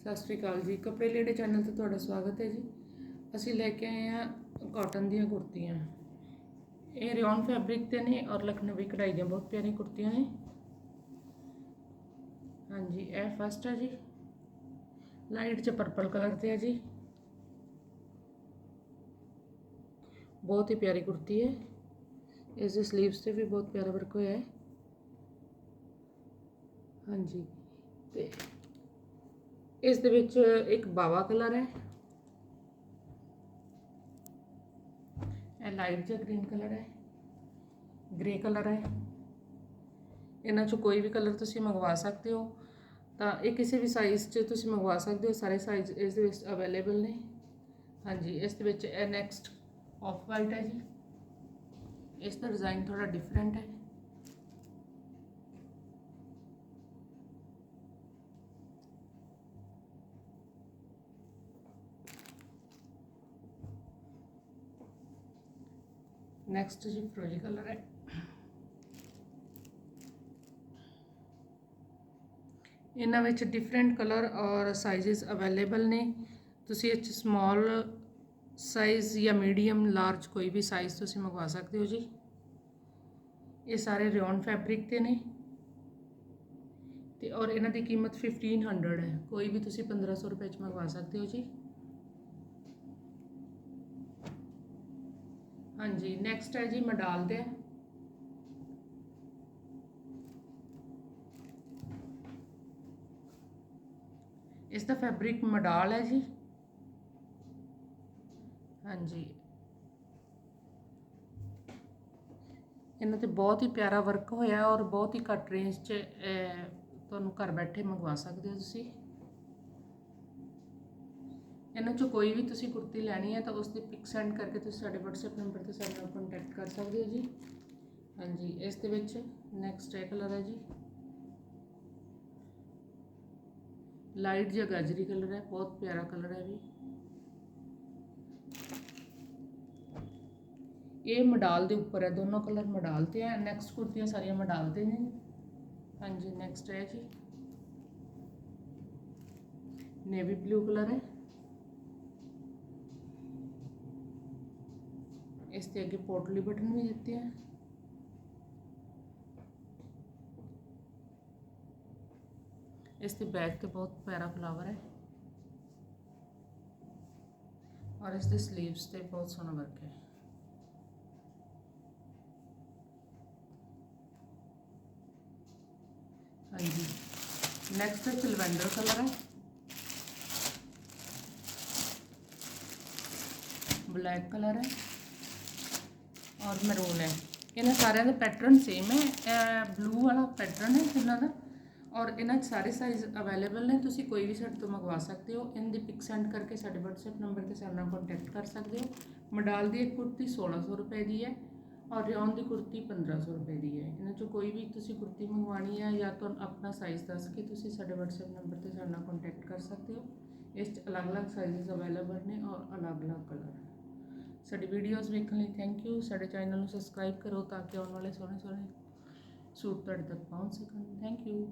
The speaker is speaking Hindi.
सत श्रीकाल जी कपड़े लेड़े चैनल से थोड़ा स्वागत है जी असं लेके आए हैं कॉटन दिया ये रिओन फैब्रिक ने और लखनवी कढ़ाई दहुत प्यारी कुर्तियाँ ने हाँ जी ए फस्ट है जी लाइट च पर्पल कलर से है जी बहुत ही प्यारी कुर्ती है इस स्लीव से भी बहुत प्यारा वर्क होया हाँ जी ਇਸ ਦੇ ਵਿੱਚ ਇੱਕ ਬਾਵਾ ਕਲਰ ਹੈ ਇਹ ਲਾਈਟ ਜਿਹਾ ਗ੍ਰੀਨ ਕਲਰ ਹੈ ਗ੍ਰੇ ਕਲਰ ਹੈ ਇਹਨਾਂ ਚੋਂ ਕੋਈ ਵੀ ਕਲਰ ਤੁਸੀਂ ਮੰਗਵਾ ਸਕਦੇ ਹੋ ਤਾਂ ਇਹ ਕਿਸੇ ਵੀ ਸਾਈਜ਼ 'ਚ ਤੁਸੀਂ ਮੰਗਵਾ ਸਕਦੇ ਹੋ ਸਾਰੇ ਸਾਈਜ਼ ਇਸ ਦੇ ਵਿੱਚ ਅਵੇਲੇਬਲ ਨੇ ਹਾਂਜੀ ਇਸ ਦੇ ਵਿੱਚ ਇਹ ਨੈਕਸਟ ਆਫ ਵਾਈਟ ਹੈ ਜੀ ਇਸ ਦਾ ਡਿਜ਼ਾਈਨ ਥੋੜਾ ਡਿਫਰੈਂਟ ਹੈ ਨੈਕਸਟ ਜੀ ਫਰੋਜੀ ਕਲਰ ਹੈ। ਇਹਨਾਂ ਵਿੱਚ ਡਿਫਰੈਂਟ ਕਲਰ ਔਰ ਸਾਈਜ਼ਸ ਅਵੇਲੇਬਲ ਨੇ। ਤੁਸੀਂ ਇਹ 'ਚ ਸਮਾਲ ਸਾਈਜ਼ ਜਾਂ ਮੀਡੀਅਮ ਲਾਰਜ ਕੋਈ ਵੀ ਸਾਈਜ਼ ਤੁਸੀਂ ਮੰਗਵਾ ਸਕਦੇ ਹੋ ਜੀ। ਇਹ ਸਾਰੇ ਰਿਓਨ ਫੈਬਰਿਕ ਤੇ ਨੇ। ਤੇ ਔਰ ਇਹਨਾਂ ਦੀ ਕੀਮਤ 1500 ਹੈ। ਕੋਈ ਵੀ ਤੁਸੀਂ 1500 ਰੁਪਏ ਚ ਮੰਗਵਾ ਸਕਦੇ ਹੋ ਜੀ। ਹਾਂਜੀ ਨੈਕਸਟ ਹੈ ਜੀ, ਮਡਾਲ ਦੇ ਇਸ ਦਾ ਫੈਬਰਿਕ ਮਡਾਲ ਹੈ ਜੀ। ਹਾਂਜੀ। ਇਹਨਾਂ ਤੇ ਬਹੁਤ ਹੀ ਪਿਆਰਾ ਵਰਕ ਹੋਇਆ ਔਰ ਬਹੁਤ ਹੀ ਘੱਟ ਰੇਂਜ 'ਚ ਤੁਹਾਨੂੰ ਘਰ ਬੈਠੇ ਮੰਗਵਾ ਸਕਦੇ ਹੋ ਤੁਸੀਂ। ਇਹਨਾਂ ਚੋਂ ਕੋਈ ਵੀ ਤੁਸੀਂ ਕੁੜਤੀ ਲੈਣੀ ਹੈ ਤਾਂ ਉਸ ਦੀ ਪਿਕ ਸੈਂਡ ਕਰਕੇ ਤੁਸੀਂ ਸਾਡੇ WhatsApp ਨੰਬਰ ਤੇ ਸਾਡੇ ਨਾਲ ਕੰਟੈਕਟ ਕਰ ਸਕਦੇ ਹੋ ਜੀ ਹਾਂਜੀ ਇਸ ਦੇ ਵਿੱਚ ਨੈਕਸਟ ਇਹ ਕਲਰ ਹੈ ਜੀ ਲਾਈਟ ਜਿਹਾ ਗਾਜਰੀ ਕਲਰ ਹੈ ਬਹੁਤ ਪਿਆਰਾ ਕਲਰ ਹੈ ਵੀ ਇਹ ਮਡਾਲ ਦੇ ਉੱਪਰ ਹੈ ਦੋਨੋਂ ਕਲਰ ਮਡਾਲ ਤੇ ਹੈ ਨੈਕਸਟ ਕੁੜਤੀਆਂ ਸਾਰੀਆਂ ਮਡਾਲ ਤੇ ਨੇ ਹਾਂਜੀ ਨੈਕਸਟ ਹੈ ਜੀ ਨੇਵੀ ਬਲੂ ਕਲਰ ਹੈ इसके आगे पोटली बटन भी देते हैं? इसके बैक पे बहुत प्यारा फ्लावर है। और इसके स्लीव्स पे बहुत सोहना वर्क है। हाँ जी। नेक्स्ट है सिलवेंडर कलर है। ब्लैक कलर है। ਔਰ ਮਰੂਨ ਹੈ ਇਹਨਾਂ ਸਾਰਿਆਂ ਦੇ ਪੈਟਰਨ ਸੇਮ ਹੈ ਇਹ ਬਲੂ ਵਾਲਾ ਪੈਟਰਨ ਹੈ ਇਹਨਾਂ ਦਾ ਔਰ ਇਹਨਾਂ 'ਚ ਸਾਰੇ ਸਾਈਜ਼ ਅਵੇਲੇਬਲ ਨੇ ਤੁਸੀਂ ਕੋਈ ਵੀ ਸਾਡੇ ਤੋਂ ਮੰਗਵਾ ਸਕਦੇ ਹੋ ਇਹਨਾਂ ਦੀ ਪਿਕ ਸੈਂਡ ਕਰਕੇ ਸਾਡੇ WhatsApp ਨੰਬਰ ਤੇ ਸਾਡੇ ਨਾਲ ਕੰਟੈਕਟ ਕਰ ਸਕਦੇ ਹੋ ਮਡਾਲ ਦੀ ਇੱਕ ਕੁੜਤੀ 1600 ਰੁਪਏ ਦੀ ਹੈ ਔਰ ਰਿਓਨ ਦੀ ਕੁੜਤੀ 1500 ਰੁਪਏ ਦੀ ਹੈ ਇਹਨਾਂ 'ਚੋਂ ਕੋਈ ਵੀ ਤੁਸੀਂ ਕੁੜਤੀ ਮੰਗਵਾਣੀ ਹੈ ਜਾਂ ਤੁਹਾਨੂੰ ਆਪਣਾ ਸਾਈਜ਼ ਦੱਸ ਕੇ ਤੁਸੀਂ ਸਾਡੇ WhatsApp ਨੰਬਰ ਤੇ ਸਾਡੇ ਨਾਲ ਕੰਟੈਕਟ ਕਰ ਸਕਦੇ ਹੋ ਇਸ 'ਚ ਅਲੱਗ-ਅਲੱਗ ਸਾਈਜ਼ਸ ਅਵੇਲੇਬਲ ਨੇ ਔਰ ਅਲੱਗ-ਅਲੱਗ ਕਲਰ ਸਾਡੀ ਵੀਡੀਓਜ਼ ਵੇਖਣ ਲਈ ਥੈਂਕ ਯੂ ਸਾਡੇ ਚੈਨਲ ਨੂੰ ਸਬਸਕ੍ਰਾਈਬ ਕਰੋ ਤਾਂ ਕਿ ਆਉਣ ਵਾਲੇ ਸੋਹਣੇ ਸੋਹਣੇ ਸੂਟ ਤੁਹਾਡੇ ਤੱਕ ਪਹੁੰਚ ਸਕਣ ਥੈਂਕ ਯੂ